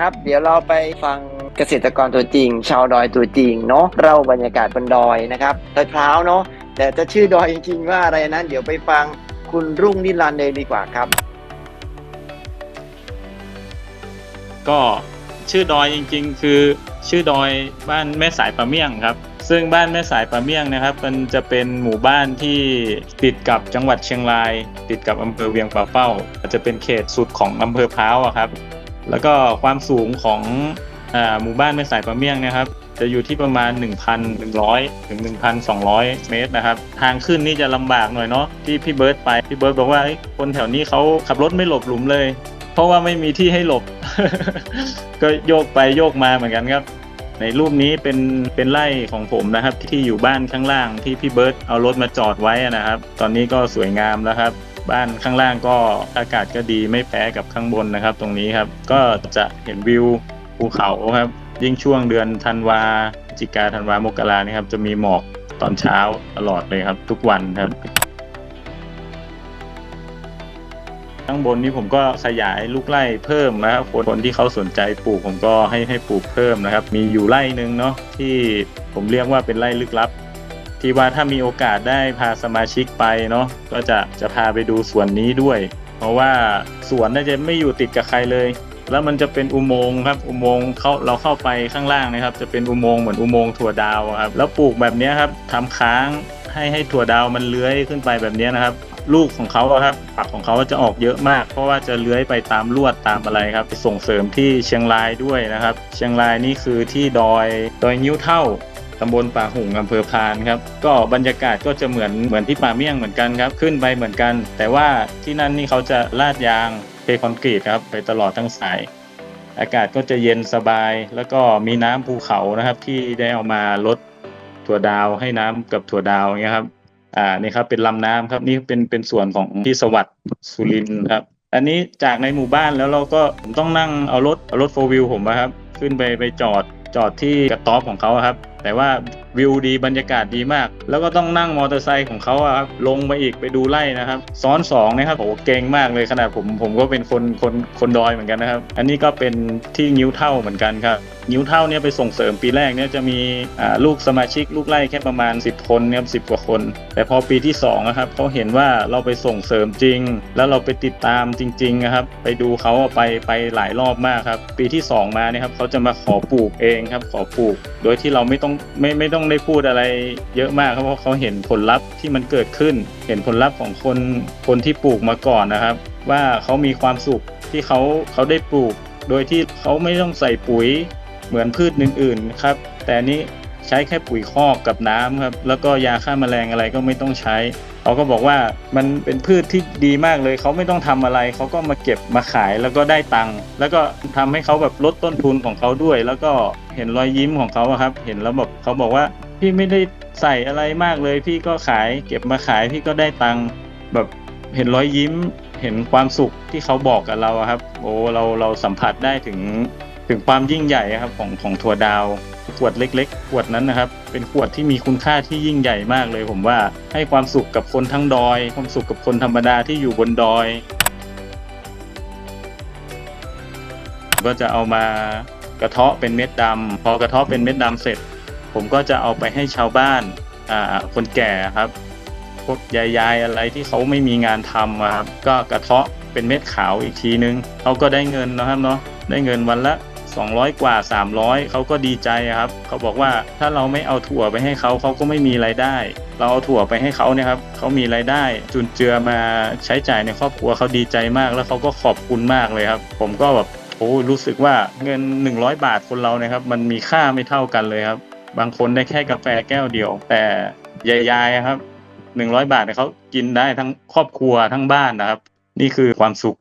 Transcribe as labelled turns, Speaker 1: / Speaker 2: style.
Speaker 1: ครับ เดี๋ยวเราไปฟังเกษตรกรตัวจริง ชาวดอยตัวจริงเนาะเราบรรยากาศบนดอยนะครับตะเช้าเนาะแต่จะชื่อดอยจริงๆว่าอะไรนั้น เดี๋ยวไปฟังคุณรุ่งนิรันดร์เลยดีกว่าครับ
Speaker 2: ก็ชื่อดอยจริง ๆ คือชื่อดอยบ้านแม่สายปะเมี่ยงครับ ซึ่งบ้านแม่สายปะเมี่ยงนะครับ มันจะเป็นหมู่บ้านที่ติดกับจังหวัดเชียงราย ติดกับอำเภอเวียงป่าเป้าอาจจะเป็นเขตสุดของอำเภอพร้าวอะครับ แล้วก็ความสูงของอหมู่บ้านแม่สายปะเมี่ยงนะครับ จะอยู่ที่ประมาณ 1,100 ถึง 1,200 เมตรนะครับ ทางขึ้นนี่จะลำบากหน่อยเนาะที่พี่เบิร์ตไป พี่เบิร์ตบอกว่าคนแถวนี้เขาขับรถไม่หลบหลุมเลย เพราะว่าไม่มีที่ให้หลบ ก็โยกไปโยกมาเหมือนกันครับ ในรูปนี้เป็นเป็นไร่ของผมนะครับ ที่อยู่บ้านข้างล่างที่พี่เบิร์ตเอารถมาจอดไว้นะครับ ตอนนี้ก็สวยงามแล้วครับ บ้านข้างล่างก็อากาศก็ดีไม่แพ้กับข้างบนนะครับ ตรงนี้ครับก็จะเห็นวิวภูเขาครับ ยิ่งช่วงเดือนธันวาพฤศจิกาธันวามกราเนี่ยครับจะมีหมอกตอนเช้าตลอดเลยครับ ทุกวันครับข้างบนนี้ผมก็ขยายลูกไร่เพิ่มนะครับคนคนที่เขาสนใจปลูกผมก็ให้ให้ปลูกเพิ่มนะครับ มีอยู่ไร่หนึ่งเนาะที่ผมเรียกว่าเป็นไร่ลึกลับ ที่ว่าถ้ามีโอกาสได้พาสมาชิกไปเนาะก็จะจะพาไปดูสวนนี้ด้วย เพราะว่าสวนน่าจะไม่อยู่ติดกับใครเลย แล้วมันจะเป็นอุโมงค์ครับอุโมงค์เขาเราเข้าไปข้างล่างนะครับ จะเป็นอุโมงค์เหมือนอุโมงค์ถั่วดาวครับแล้วปลูกแบบนี้ครับทำค้างให้ให้ถั่วดาวมันเลื้อยขึ้นไปแบบนี้นะครับ ลูกของเขาครับฝักของเขาจะออกเยอะมาก เพราะว่าจะเลื้อยไปตามลวดตามอะไรครับส่งเสริมที่เชียงรายด้วยนะครับ เชียงรายนี่คือที่ดอยดอยนิ้วเท่า ตำบลป่าหุ่งอำเภอพานครับก็บรรยากาศก็จะเหมือนเหมือนที่ป่าเมี่ยงเหมือนกันครับขึ้นไปเหมือนกัน แต่ว่าที่นั่นนี่เขาจะลาดยางเทคอนกรีตครับไปตลอดทั้งสาย อากาศก็จะเย็นสบาย แล้วก็มีน้ำภูเขานะครับ ที่ได้เอามาลดถั่วดาวให้น้ำกับถั่วดาวอย่างเงี้ยครับอ่านี่ครับเป็นลำน้ำครับนี่เป็นเป็นส่วนของที่สวัสดิ์สุรินครับอันนี้จากในหมู่บ้านแล้วเราก็ผมต้องนั่งเอารถเอารถโฟวิวผมอะครับ ขึ้นไปไปจอดจอดที่กระต๊อบของเขาครับ แต่ว่าวิวดีบรรยากาศดีมาก แล้วก็ต้องนั่งมอเตอร์ไซค์ของเขาครับลงไปอีกไปดูไร่นะครับ ซ้อนสองนะครับโอ้โหเก่งมากเลยขนาดผมผมก็เป็นคนคนคนดอยเหมือนกันนะครับ อันนี้ก็เป็นที่นิ้วเท่าเหมือนกันครับนิ้วเท่าเนี่ยไปส่งเสริมปีแรกเนี่ยจะมีลูกสมาชิกลูกไล่แค่ประมาณ 10 คนเนี่ยสิบกว่าคน แต่พอปีที่2นะครับเขาเห็นว่าเราไปส่งเสริมจริง แล้วเราไปติดตามจริงๆนะครับ ไปดูเขาไปไปหลายรอบมากครับ ปีที่ 2 มาเนี่ยครับเขาจะมาขอปลูกเองครับขอปลูก โดยที่เราไม่ต้องไม่ไม่ต้องได้พูดอะไรเยอะมากครับเพราะเขาเห็นผลลัพธ์ที่มันเกิดขึ้น เห็นผลลัพธ์ของคนคนที่ปลูกมาก่อนนะครับ ว่าเขามีความสุขที่เขาเขาได้ปลูก โดยที่เขาไม่ต้องใส่ปุ๋ยเหมือนพืชอื่นๆครับ แต่นี้ ใช้แค่ปุ๋ยคอกกับน้ำครับแล้วก็ยาฆ่าแมลงอะไรก็ไม่ต้องใช้เขาก็บอกว่ามันเป็นพืชที่ดีมากเลย เขาไม่ต้องทำอะไรเขาก็มาเก็บมาขายแล้วก็ได้ตังค์แล้วก็ทำให้เขาแบบลดต้นทุนของเขาด้วย แล้วก็เห็นรอยยิ้มของเขาครับ เห็นแล้วแบบเขาบอกว่าพี่ไม่ได้ใส่อะไรมากเลย พี่ก็ขายเก็บมาขายพี่ก็ได้ตังค์แบบเห็นรอยยิ้ม เห็นความสุขที่เขาบอกกับเราครับ โอ้เราเราสัมผัสได้ถึงถึงความยิ่งใหญ่ครับของของถั่วดาว ขวดเล็ก ๆ ขวดนั้นนะครับ เป็นขวดที่มีคุณค่าที่ยิ่งใหญ่มากเลย ผมว่าให้ความสุขกับคนทั้งดอย ความสุขกับคนธรรมดาที่อยู่บนดอย ก็จะเอามากระเทาะเป็นเม็ดดำพอกระเทาะเป็นเม็ดดำเสร็จ ผมก็จะเอาไปให้ชาวบ้านอ่าคนแก่ครับพวกยายๆอะไรที่เขาไม่มีงานทำครับ ก็กระเทาะเป็นเม็ดขาวอีกทีนึงเขาก็ได้เงินนะครับเนาะได้เงินวันละ 200 กว่า 300 เขาก็ดีใจครับ เขาบอกว่าถ้าเราไม่เอาถั่วไปให้เขาเขาก็ไม่มีรายได้ เราเอาถั่วไปให้เขาเนี่ยครับเขามีรายได้ จุนเจือมาใช้จ่ายในครอบครัวเขาดีใจมาก แล้วเขาก็ขอบคุณมากเลยครับ ผมก็แบบโอ้รู้สึกว่าเงิน 100 บาทคนเรานี่ยครับ มันมีค่าไม่เท่ากันเลยครับ บางคนได้แค่กาแฟแก้วเดียว แต่ยายๆครับ 100 บาทเนี่ยเขากินได้ทั้งครอบครัวทั้งบ้านนะครับ นี่คือความสุข